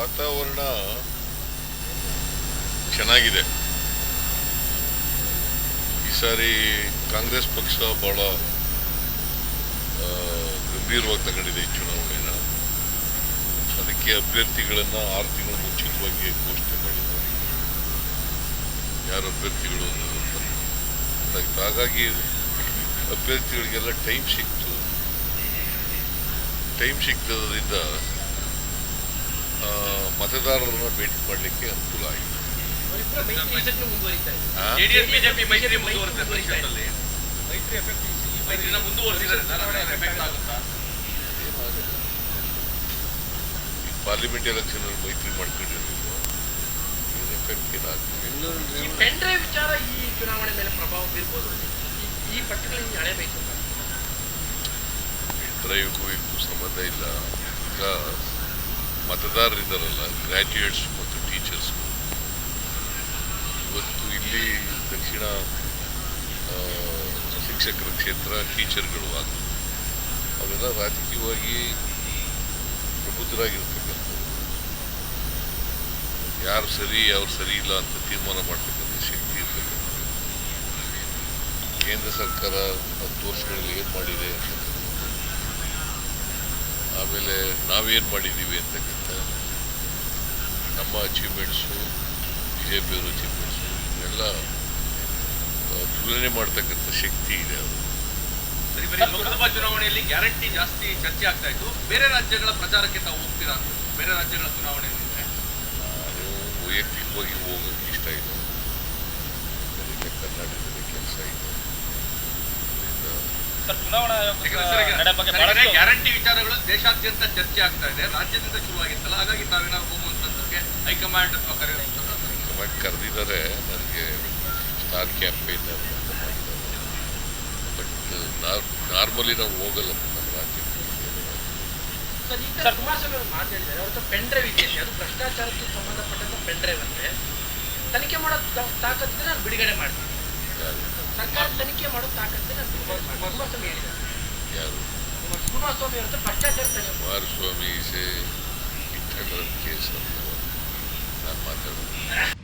ವಾತಾವರಣ ಚೆನ್ನಾಗಿದೆ. ಈ ಸಾರಿ ಕಾಂಗ್ರೆಸ್ ಪಕ್ಷ ಬಹಳ ಗಂಭೀರವಾಗಿ ತಗೊಂಡಿದೆ ಈ ಚುನಾವಣೆನ. ಅದಕ್ಕೆ ಅಭ್ಯರ್ಥಿಗಳನ್ನು ಆರು ತಿಂಗಳು ಮುಂಚಿತವಾಗಿ ಘೋಷಣೆ ಮಾಡಿದ್ದಾರೆ. ಯಾರು ಅಭ್ಯರ್ಥಿಗಳು. ಹಾಗಾಗಿ ಅಭ್ಯರ್ಥಿಗಳಿಗೆಲ್ಲ ಟೈಮ್ ಸಿಕ್ತು. ಟೈಮ್ ಸಿಕ್ತದ್ರಿಂದ ಮತದಾರರನ್ನ ಭೇಟಿ ಮಾಡಲಿಕ್ಕೆ ಅನುಕೂಲ ಆಗಿದೆ. ಪಾರ್ಲಿಮೆಂಟ್ ಎಲೆಕ್ಷನ್ ಅಲ್ಲಿ ಮೈತ್ರಿ ಮಾಡ್ಕೊಂಡಿರಲಿಲ್ಲ ಏನು ಎಫೆಕ್ಟ್ ಏನಾಗ್ತದೆ ವಿಚಾರ ಈ ಚುನಾವಣೆ ಮೇಲೆ ಪ್ರಭಾವ ಬೀರ್ಬೋದು ಈ- ಹಿಂಗೆ ಹಳೆ ಇದಕ್ಕೂ ಸಂಬಂಧ ಇಲ್ಲ. ಈಗ ಮತದಾರರಿದ್ದಾರಲ್ಲ ಗ್ರ್ಯಾಜುಯೇಟ್ಸ್ ಮತ್ತು ಟೀಚರ್ಸ್ ಇವತ್ತು ಇಲ್ಲಿ ದಕ್ಷಿಣ ಶಿಕ್ಷಕರ ಕ್ಷೇತ್ರ ಟೀಚರ್ಗಳು ಆಗ ಅವೆಲ್ಲ ರಾಜಕೀಯವಾಗಿ ಪ್ರಬುದ್ಧರಾಗಿರ್ತಕ್ಕಂಥವ್ರು. ಯಾರು ಸರಿ ಯಾರು ಸರಿ ಇಲ್ಲ ಅಂತ ತೀರ್ಮಾನ ಮಾಡ್ತಕ್ಕಂಥ ಶಕ್ತಿ ಇರ್ತಕ್ಕಂಥ ಕೇಂದ್ರ ಸರ್ಕಾರ ಹತ್ತು ವರ್ಷಗಳಲ್ಲಿ ಏನು ಮಾಡಿದೆ ಅಂತಕ್ಕಂಥದ್ದು ಆಮೇಲೆ ನಾವೇನು ಮಾಡಿದ್ದೀವಿ ಅಂತಕ್ಕಂಥ ನಮ್ಮ ಅಚೀವ್ಮೆಂಟ್ಸು ಬಿ ಜೆ ಪಿಯವ್ರ ಅಚೀವ್ಮೆಂಟ್ಸು ಇವೆಲ್ಲ ತುಲನೆ ಮಾಡ್ತಕ್ಕಂಥ ಶಕ್ತಿ ಇದೆ ಅವರು ಲೋಕಸಭಾ ಚುನಾವಣೆಯಲ್ಲಿ ಗ್ಯಾರಂಟಿ ಜಾಸ್ತಿ ಚರ್ಚೆ ಆಗ್ತಾ ಇತ್ತು. ಬೇರೆ ರಾಜ್ಯಗಳ ಪ್ರಚಾರಕ್ಕೆ ತಾವು ಹೋಗ್ತೀರಾ ಅಂತ? ಬೇರೆ ರಾಜ್ಯಗಳ ಚುನಾವಣೆಯಲ್ಲಿ ವೈಯಕ್ತಿಕವಾಗಿ ಹೋಗೋಕ್ಕೆ ಇಷ್ಟ ಇಲ್ಲ ನನಗೆ ಕರ್ನಾಟಕದಲ್ಲಿ ಕೆಲಸ ಇದೆ ಅದರಿಂದ ಸರ್ ಚುನಾವಣಾ ಆಯೋಗದ ಸರ್, ಗ್ಯಾರಂಟಿ ವಿಚಾರಗಳು ದೇಶಾದ್ಯಂತ ಚರ್ಚೆ ಆಗ್ತಾ ಇದೆ. ರಾಜ್ಯದಿಂದ ಶುರುವಾಗಿತ್ತಲ್ಲ ಹಾಗಾಗಿ ತಾವೇನಾದ್ರು ಹೋಗುವಂತದ್ದಕ್ಕೆ ಹೈಕಮಾಂಡ್ ಅಥವಾ ಕರೆಯುವಂತ ಕರೆದಿದ್ದಾರೆ ನನಗೆ ಸ್ಟಾರ್ ಕ್ಯಾಂಪೇನ್ ಅಂತ ಮಾಡಿದ್ದಾರೆ. ಬಟ್ ನಾರ್ಮಲಿ ನಾವು ಹೋಗಲ್ಲ ನಮ್ಮ ರಾಜ್ಯಕ್ಕೆ. ಸರ್ ಅವರು ಮಾತಾಡಿದ್ದಾರೆ ಅವ್ರ ಹತ್ರ ಪೆನ್ ಡ್ರೈವ್ ಇದೆಯಂತೆ ಅದು ಭ್ರಷ್ಟಾಚಾರಕ್ಕೆ ಸಂಬಂಧಪಟ್ಟಂತ ಪೆನ್ ಡ್ರೈವ್ ಅಂತೆ ತನಿಖೆ ಮಾಡೋ ತಾಕತ್ತಿದ್ರೆ ನಾನು ಬಿಡುಗಡೆ ಮಾಡ್ತೀನಿ. ಸರ್ಕಾರ ತನಿಖೆ ಮಾಡೋದು ತಾಕತ್ತೆ ಕುಮಾರಸ್ವಾಮಿ ಹೇಳಿದ್ದಾರೆ. ಯಾರು? ಕುಮಾರಸ್ವಾಮಿ ಅಂತ ಭ್ರಷ್ಟಾಚಾರ ಕುಮಾರಸ್ವಾಮಿ ಕೇಸ್ ಅಂತ ನಾನು ಮಾತಾಡೋದು.